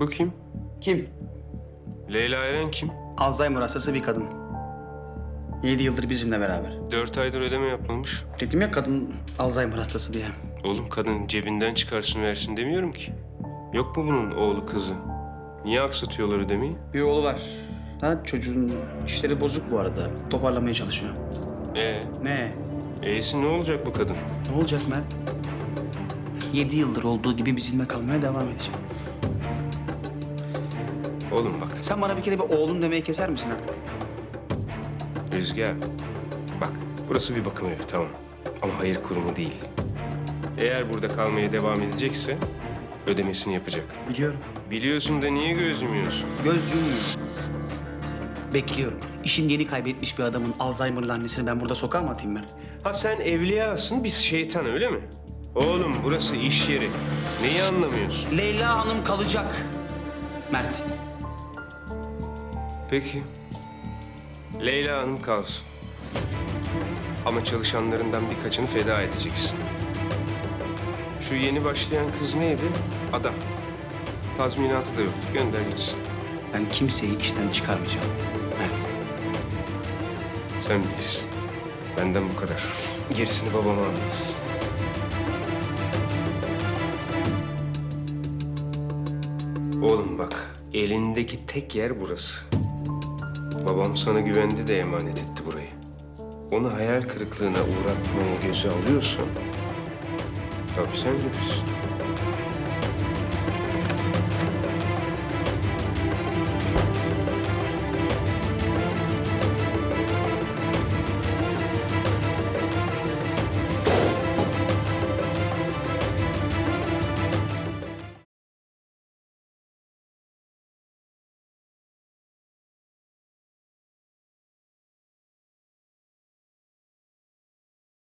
Bu kim? Kim? Leyla Eren kim? Alzheimer hastası bir kadın. Yedi yıldır bizimle beraber. Dört aydır ödeme yapmamış. Dedim ya kadın Alzheimer hastası diye. Oğlum kadın cebinden çıkarsın versin demiyorum ki. Yok mu bunun oğlu kızı? Niye aksatıyorlar ödemeyi? Bir oğlu var. Ha, çocuğun işleri bozuk bu arada. Toparlamaya çalışıyor. Ee, Ne? e'si ne olacak bu kadın? Ne olacak Mert? Yedi yıldır olduğu gibi bizimle kalmaya devam edecek. Oğlum bak Sen bana bir kere bir oğlum demeyi keser misin artık? Rüzgar. Bak burası bir bakım evi tamam. Ama hayır kurumu değil. Eğer burada kalmaya devam edecekse ödemesini yapacak. Biliyorum. Biliyorsun da niye göz yumuyorsun? Göz. Bekliyorum. İşin yeni kaybetmiş bir adamın Alzheimer'lı annesini ben burada sokağa mı atayım Mert? Ha sen evliyasın biz şeytan öyle mi? Oğlum burası iş yeri. Neyi anlamıyorsun? Leyla Hanım kalacak. Mert. Peki. Leyla Hanım kalsın. Ama çalışanlarından birkaçını feda edeceksin. Şu yeni başlayan kız neydi? Adam. Tazminatı da yoktu. Gönder gitsin. Ben kimseyi işten çıkarmayacağım. Mert. Sen bilirsin. Benden bu kadar. Gerisini babama anlatırız. Oğlum bak, elindeki tek yer burası. Babam sana güvendi de emanet etti burayı. Onu hayal kırıklığına uğratmaya göze alıyorsan... Tabii sen bilirsin.